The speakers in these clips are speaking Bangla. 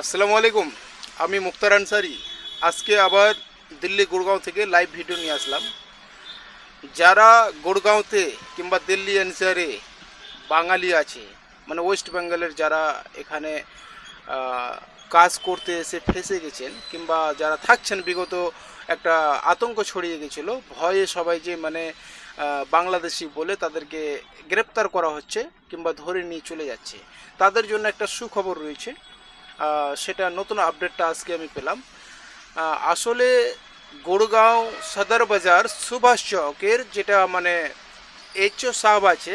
আসসালামু আলাইকুম, আমি মুক্তার আনসারি। আজকে আবার দিল্লি গুড়গাঁও থেকে লাইভ ভিডিও নিয়ে আসলাম। যারা গুড়গাঁওতে কিংবা দিল্লি এনসিআরে বাঙালি আছে মানে ওয়েস্ট বেঙ্গলের যারা এখানে কাজ করতে এসে ফেসে গেছেন কিংবা যারা থাকছেন, বিগত একটা আতঙ্ক ছড়িয়ে গেছিল, ভয়ে সবাই যে মানে বাংলাদেশি বলে তাদেরকে গ্রেপ্তার করা হচ্ছে কিংবা ধরে নিয়ে চলে যাচ্ছে। তাদের জন্য একটা সুখবর রয়েছে। সেটা নতুন আপডেটটা আজকে আমি পেলাম। আসলে গুড়গাঁও সদর বাজার সুভাষ চকের যেটা মানে এইচও সাহেব আছে,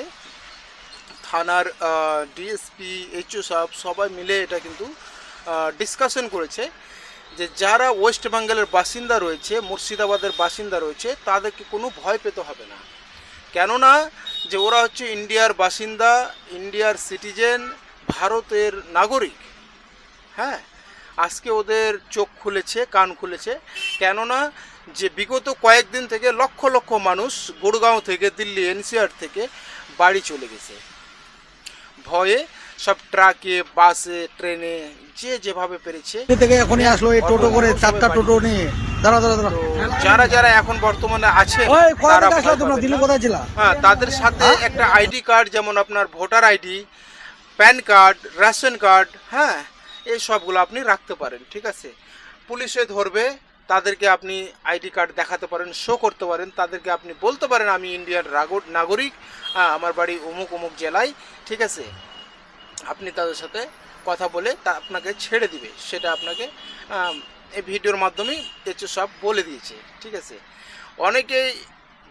থানার ডিএসপি এইচও সাহেব সবাই মিলে এটা কিন্তু ডিসকাশন করেছে যে যারা ওয়েস্ট বেঙ্গলের বাসিন্দা রয়েছে, মুর্শিদাবাদের বাসিন্দা রয়েছে, তাদেরকে কোনো ভয় পেতে হবে না। কেননা যে ওরা হচ্ছে ইন্ডিয়ার বাসিন্দা ইন্ডিয়ার সিটিজেন ভারতের নাগরিক। হ্যাঁ আজকে ওদের চোখ খুলেছে কান খুলেছে। কেননা যে বিগত কয়েকদিন থেকে লক্ষ লক্ষ মানুষ গুড়গাঁও থেকে দিল্লি এনসিআর থেকে বাড়ি চলে গেছে। ভয়ে সব ট্রাকে বাসে ট্রেনে যে যেভাবে পেরেছে। থেকে এখনই আসলো এই টোটো করে চারটা টোটো নিয়ে। দাঁড়া দাঁড়া দাঁড়া যারা যারা এখন বর্তমানে আছে হ্যাঁ তাদের সাথে একটা আইডি কার্ড যেমন আপনার voter ID PAN card ration card হ্যাঁ এই সবগুলো আপনি রাখতে পারেন, ঠিক আছে? পুলিশে ধরবে, তাদেরকে আপনি আইডি কার্ড দেখাতে পারেন শো করতে পারেন, তাদেরকে আপনি বলতে পারেন, আমি ইন্ডিয়ার নাগরিক আমার বাড়ি অমুক অমুক জেলায়। ঠিক আছে? আপনি তাদের সাথে কথা বলে তা আপনাকে ছেড়ে দিবে। সেটা আপনাকে এই ভিডিওর মাধ্যমেই এসে সব বলে দিয়েছে, ঠিক আছে? অনেকেই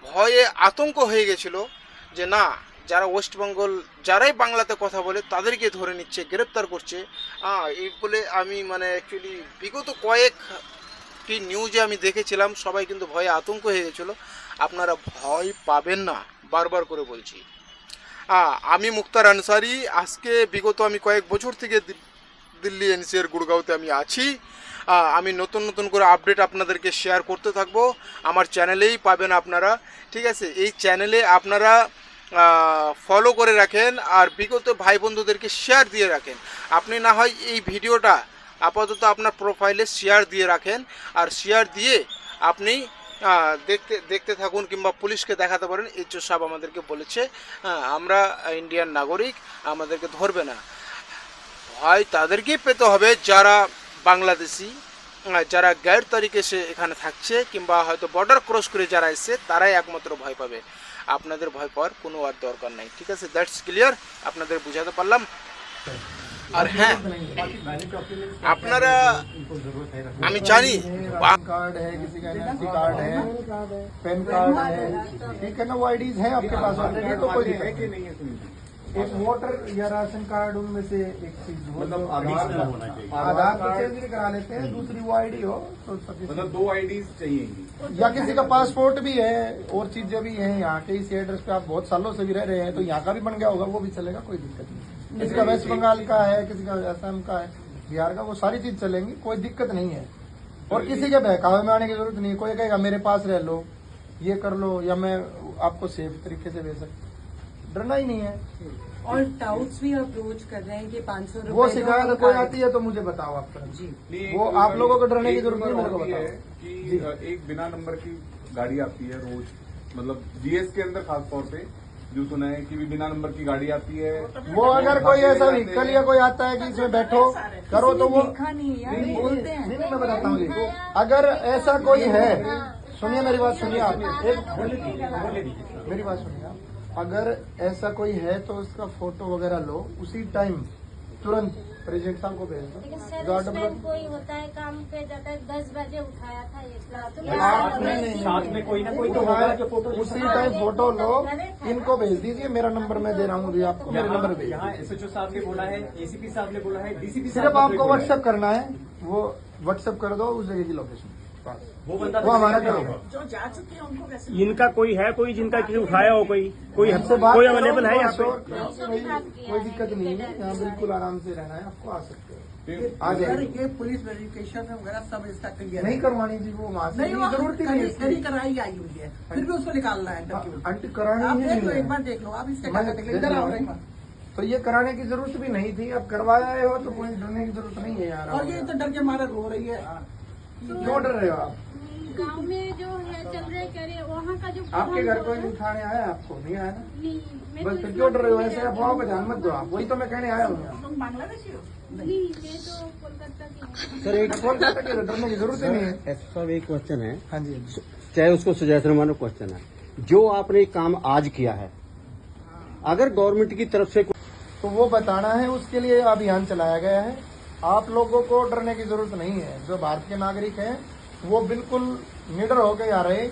ভয়ে আতঙ্ক হয়ে গেছিল যে, না যারা ওয়েস্ট বেঙ্গল, যারাই বাংলাতে কথা বলে, তাদেরকে ধরে নিচ্ছে, গ্রেপ্তার করছে। এই বলে আমি মানে অ্যাকচুয়ালি বিগত কয়েকটি নিউজে আমি দেখেছিলাম, সবাই কিন্তু ভয়ে আতঙ্ক হয়ে গেছিল। আপনারা ভয় পাবেন না, বারবার করে বলছি। আমি মুক্তার আনসারি, আজকে বিগত আমি কয়েক বছর থেকে দিল্লি এনসিআর গুড়গাঁওতে আমি আছি। আমি নতুন নতুন করে আপডেট আপনাদেরকে শেয়ার করতে থাকব। আমার চ্যানেলেই পাবেন আপনারা, ঠিক আছে? এই চ্যানেলে আপনারা ফলো করে রাখেন আর বিগত ভাই বন্ধুদেরকে শেয়ার দিয়ে রাখেন। আপনি না হয় এই ভিডিওটা আপাতত আপনার প্রোফাইলে শেয়ার দিয়ে রাখেন আর শেয়ার দিয়ে আপনি দেখতে দেখতে থাকুন কিংবা পুলিশকে দেখাতে পারেন এইচও সাহেব আমাদেরকে বলেছে হ্যাঁ, আমরা ইন্ডিয়ান নাগরিক আমাদেরকে ধরবে না। ভয় তাদেরকেই পেতে হবে যারা বাংলাদেশি যারা গ্যার তারিখে সে এখানে থাকছে কিংবা হয়তো বর্ডার ক্রস করে যারা এসছে তারাই একমাত্র ভয় পাবে। আপনাদের ভয় পাওয়ার কোনো আর দরকার নাই ঠিক আছে দ্যাটস ক্লিয়ার আপনাদের বুঝাতে পারলাম আর হ্যাঁ আপনারা আমি জানি বা- कार्ड है किसी का एनआरसी कार्ड है पैन कार्ड है ठीक है ना वो आईडीज है आपके पास ऑलरेडी तो कोई दिक्कत नहीं है एक वोटर या राशन कार्ड उनमें से एक चीज़ हो मतलब तो आधार आधार कार्ड होना चाहिए। आधार तो चेंज भी करा लेते हैं दूसरी वो आईडी हो तो। मतलब दो आईडीज चाहिए या किसी का पासपोर्ट भी है और चीज़ें भी हैं यहाँ के इसी एड्रेस पे आप बहुत सालों से भी रह रहे हैं तो यहाँ का भी बन गया होगा वो भी चलेगा कोई दिक्कत नहीं। किसी का वेस्ट बंगाल का है किसी का असम का है बिहार का वो सारी चीज़ चलेंगी कोई दिक्कत नहीं है। और किसी के बहकावे में आने की ज़रूरत नहीं है कोई कहेगा मेरे पास रह लो ये कर लो या मैं आपको सेफ़ तरीके से भेज सकता डरना ही नहीं है। और टाउट्स भी अप्रोच कर रहे हैं कि पाँच सौ वो शिकायत कोई आती है तो मुझे बताओ आप। वो एक- आप लोगों को डरने की ज़रूरत नहीं मेरे को है बताओ। कि एक बिना नंबर की गाड़ी आती है रोज। मतलब जीएस के अंदर खासतौर पे जो सुना है कि भी बिना नंबर की गाड़ी आती है। वो अगर कोई ऐसा व्हीकल या कोई आता है कि इसमें बैठो करो तो वो नहीं बोलते हैं। नहीं, नहीं, मैं बताता हूँ अगर ऐसा कोई है। सुनिए मेरी बात सुनिए आप। एक मेरी बात सुनिए आप। अगर ऐसा कोई है तो उसका फ़ोटो वगैरह लो उसी टाइम तुरंत प्रेसिडेंट साहब को भेज दो। कोई होता है काम पे जाता है दस बजे उठाया था ये नहीं, नहीं, साथ में कोई ना कोई तो होगा जो फ़ोटो उसी टाइम फ़ोटो लो इनको भेज दीजिए मेरा नंबर मैं दे रहा हूँ अभी आपको मेरा नंबर भेज यहाँ। एसएचओ साहब ने बोला है एसीपी साहब ने बोला है डीसीपी सिर्फ़ आपको व्हाट्सएप करना है वो व्हाट्सएप कर दो उस जगह की लोकेशन बस। वो बंदा वो हमारा काम है। इनका कोई है कोई जिनका किसी उठाया हो। कोई कोई हमसे बात कोई अवेलेबल है यहाँ पे? कोई दिक्कत नहीं है। यहाँ बिल्कुल आराम से रहना है आपको आ सकते हो। आ ये पुलिस वेरिफिकेशन वगैरह सब इसका क्लियर नहीं करवानी थी वो वहाँ नहीं नहीं, ज़रूरत ही नहीं है करी कराई आई हुई है। फिर भी उसको निकालना है डॉक्यूमेंट आंटी करानी आप देख लो एक बार देख लो आप इसके मैं देख लो इधर आओ एक बार। तो ये कराने की ज़रूरत भी नहीं थी। अब करवाया है हो तो कोई डरने की ज़रूरत नहीं है यार। और ये तो डर के मारे रो रही है। क्यों डर रहे हो आप? गाँव में जो है चल रहे कह रहे वहाँ का जो आपके घर कोई भी उठाने आया आपको? नहीं आया ना? नहीं मैं बस तो फिर इतना क्यों डर रहे हो? ऐसे। अफवाहों का ध्यान मत दो आप। वही तो मैं कहने आया हूँ। बांग्लादेशी हो? नहीं ये तो कोलकाता की सर एक कोलकाता की तो डरने की ज़रूरत ही नहीं है। साहब एक क्वेश्चन है। हाँ जी हाँ चाहे उसको सुजैसन मानो क्वेश्चन है। जो आपने काम आज किया है अगर गवर्नमेंट की तरफ़ से तो वो बताना है उसके लिए अभियान चलाया गया है। आप लोगों को डरने की ज़रूरत नहीं है। जो भारत के नागरिक हैं वो बिल्कुल निडर होकर आ रहे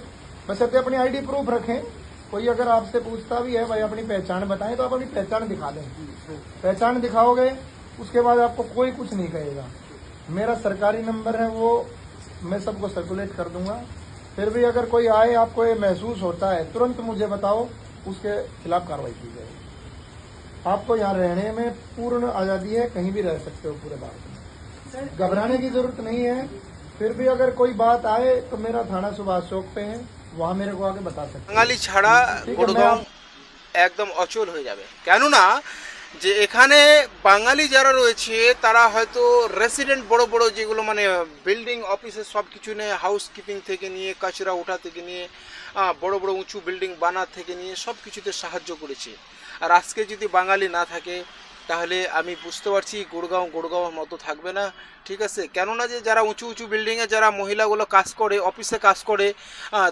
बस अभी अपनी आईडी प्रूफ रखें कोई अगर आपसे पूछता भी है भाई अपनी पहचान बताएँ तो आप अपनी पहचान दिखा दें। पहचान दिखाओगे उसके बाद आपको कोई कुछ नहीं कहेगा। मेरा सरकारी नंबर है वो मैं सबको सर्कुलेट कर दूँगा। फिर भी अगर कोई आए आपको ये महसूस होता है तुरंत मुझे बताओ उसके खिलाफ कार्रवाई की जाएगी। आपको यहाँ रहने में पूर्ण आज़ादी है कहीं भी रह सकते हो पूरे भारत में। घबराने की ज़रूरत नहीं है। फिर भी अगर कोई बात आए तो मेरा थाना सुभाष चौक पे है वहाँ मेरे को आके बता सकते हैं। বাঙালি ছাড়া ঠিক আছে, গুড়গাঁও ম্যাম। একদম অচল হয়ে যাবে কেননা যে এখানে বাঙালি যারা রয়েছে তারা হয়তো রেসিডেন্ট বড় বড় যেগুলো মানে বিল্ডিং অফিসে সব কিছু নিয়ে হাউস কিপিং থেকে নিয়ে কাচরা ওঠা থেকে নিয়ে আহ, বড় বড় উঁচু বিল্ডিং বানা থেকে নিয়ে সব কিছুতে সাহায্য করেছে আর আজকে যদি বাঙালি না থাকে তাহলে আমি বুঝতে পারছি গুড়গাঁও গুড়গাঁওয়ের মতো থাকবে না। ঠিক আছে? কেননা যে যারা উঁচু উঁচু বিল্ডিংয়ে যারা মহিলাগুলো কাজ করে অফিসে কাজ করে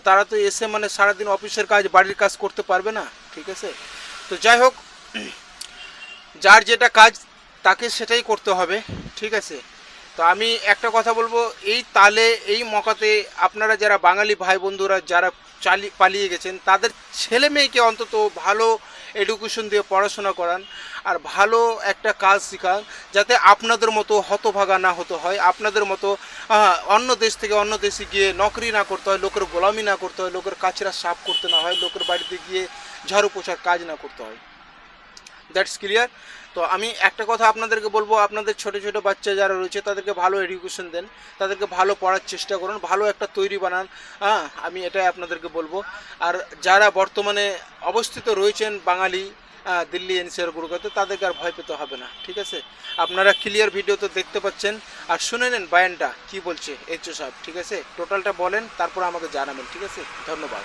তারা তো এসে মানে সারাদিন অফিসের কাজ, বাড়ির কাজ করতে পারবে না। ঠিক আছে? তো যাই হোক, যার যেটা কাজ, তাকে সেটাই করতে হবে। ঠিক আছে? তো আমি একটা কথা বলব, এই তালে, এই মকাতে আপনারা যারা বাঙালি ভাই বন্ধুরা যারা চালি, পালিয়ে গেছেন। তাদের ছেলে মেয়েকে অন্তত ভালো এডুকেশন দিয়ে পড়াশোনা করান আর ভালো একটা কাজ শেখান যাতে আপনাদের মতো হতভাগা না হতে হয়, আপনাদের মতো অন্য দেশ থেকে অন্য দেশে গিয়ে নকরি না করতে হয়, লোকের গোলামি না করতে হয়, লোকের কাছেরা সাফ করতে না হয়, লোকের বাড়িতে গিয়ে ঝাড়ু পোছার কাজ না করতে হয়। দ্যাটস ক্লিয়ার তো আমি একটা কথা আপনাদেরকে বলব আপনাদের ছোট ছোট বাচ্চা যারা রয়েছে তাদেরকে ভালো এডুকেশন দেন তাদেরকে ভালো পড়ার চেষ্টা করুন ভালো একটা তৈরি বানান হ্যাঁ আমি এটাই আপনাদেরকে বলব। আর যারা বর্তমানে অবস্থিত রয়েছেন বাঙালি আহ, দিল্লি এনসিআর গুরুগাতে তাদেরকে আর ভয় পেতে হবে না ঠিক আছে? আপনারা ক্লিয়ার ভিডিও তো দেখতে পাচ্ছেন আর শুনে নেন বায়ানটা কি বলছে এইচও সাহেব ঠিক আছে? টোটালটা বলেন তারপর আমাকে জানাবেন ঠিক আছে? ধন্যবাদ।